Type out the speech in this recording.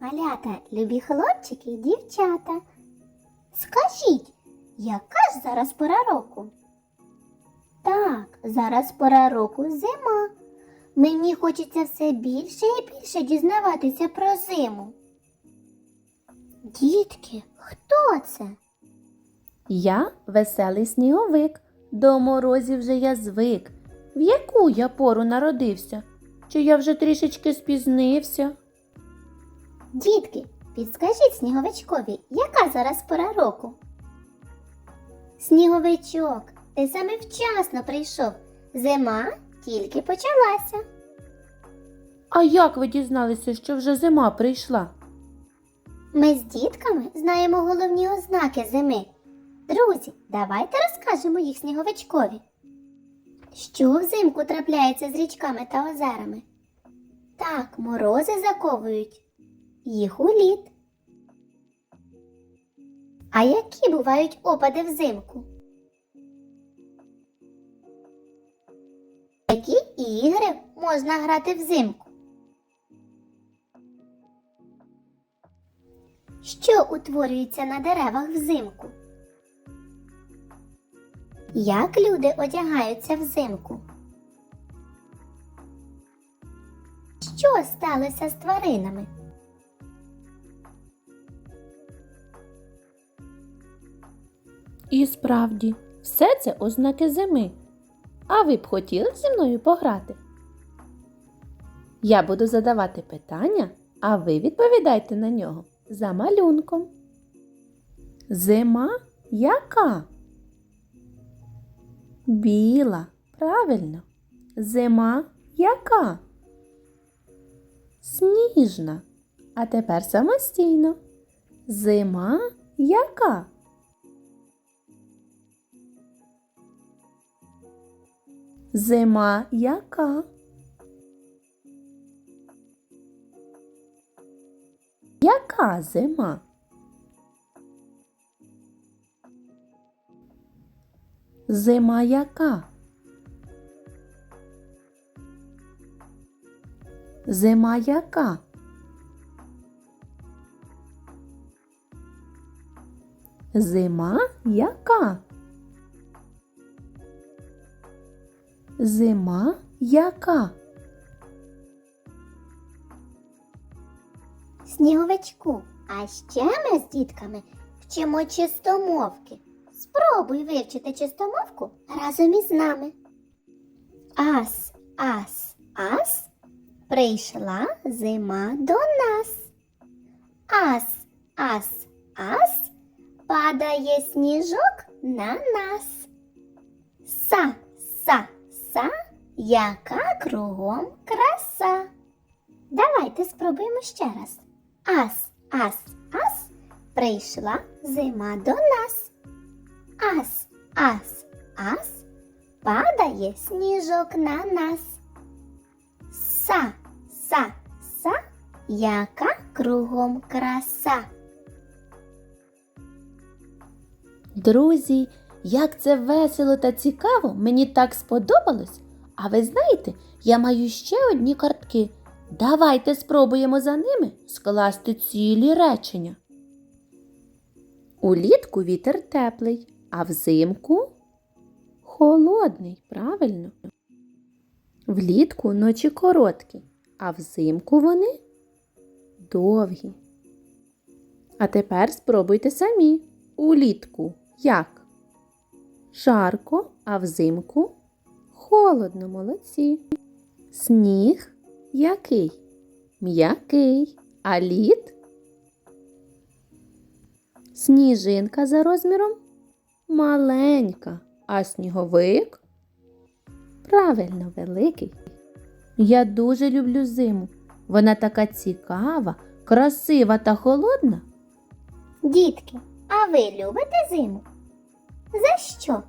Малята, любі хлопчики і дівчата. Скажіть, яка ж зараз пора року? Так, зараз пора року зима. Мені хочеться все більше і більше дізнаватися про зиму. Дітки, хто це? Я веселий сніговик, до морозів вже я звик. В яку я пору народився? Чи я вже трішечки спізнився? Дітки, підскажіть сніговичкові, яка зараз пора року? Сніговичок, ти саме вчасно прийшов. Зима тільки почалася. А як ви дізналися, що вже зима прийшла? Ми з дітками знаємо головні ознаки зими. Друзі, давайте розкажемо їх сніговичкові. Що взимку трапляється з річками та озерами? Так, морози заковують їх у лід. А які бувають опади взимку? Які ігри можна грати взимку? Що утворюється на деревах взимку? Як люди одягаються взимку? Що сталося з тваринами? І справді, все це ознаки зими. А ви б хотіли зі мною пограти? Я буду задавати питання, а ви відповідайте на нього за малюнком. Зима яка? Біла, правильно. Зима яка? Сніжна. А тепер самостійно. Зима яка? Зима яка? Яка зима? Зима яка? Зима яка? Зима яка? Зима яка? Сніговичку, а ще ми з дітками вчимо чистомовки. Спробуй вивчити чистомовку разом із нами. Ас, ас, ас, прийшла зима до нас. Ас, ас, ас, падає сніжок на нас. Са, са, са, яка кругом краса. Давайте спробуємо ще раз. Ас, ас, ас, прийшла зима до нас. Ас, ас, ас, падає сніжок на нас. Са, са, са, яка кругом краса. Друзі, як це весело та цікаво, мені так сподобалось. А ви знаєте, я маю ще одні картки. Давайте спробуємо за ними скласти цілі речення. Улітку вітер теплий, а взимку холодний, правильно. Влітку ночі короткі, а взимку вони довгі. А тепер спробуйте самі. Улітку як? Жарко, а взимку холодно, молодці. Сніг який? М'який, а лід? Сніжинка за розміром маленька, а сніговик правильно великий. Я дуже люблю зиму. Вона така цікава, красива та холодна. Дітки, а ви любите зиму? За що?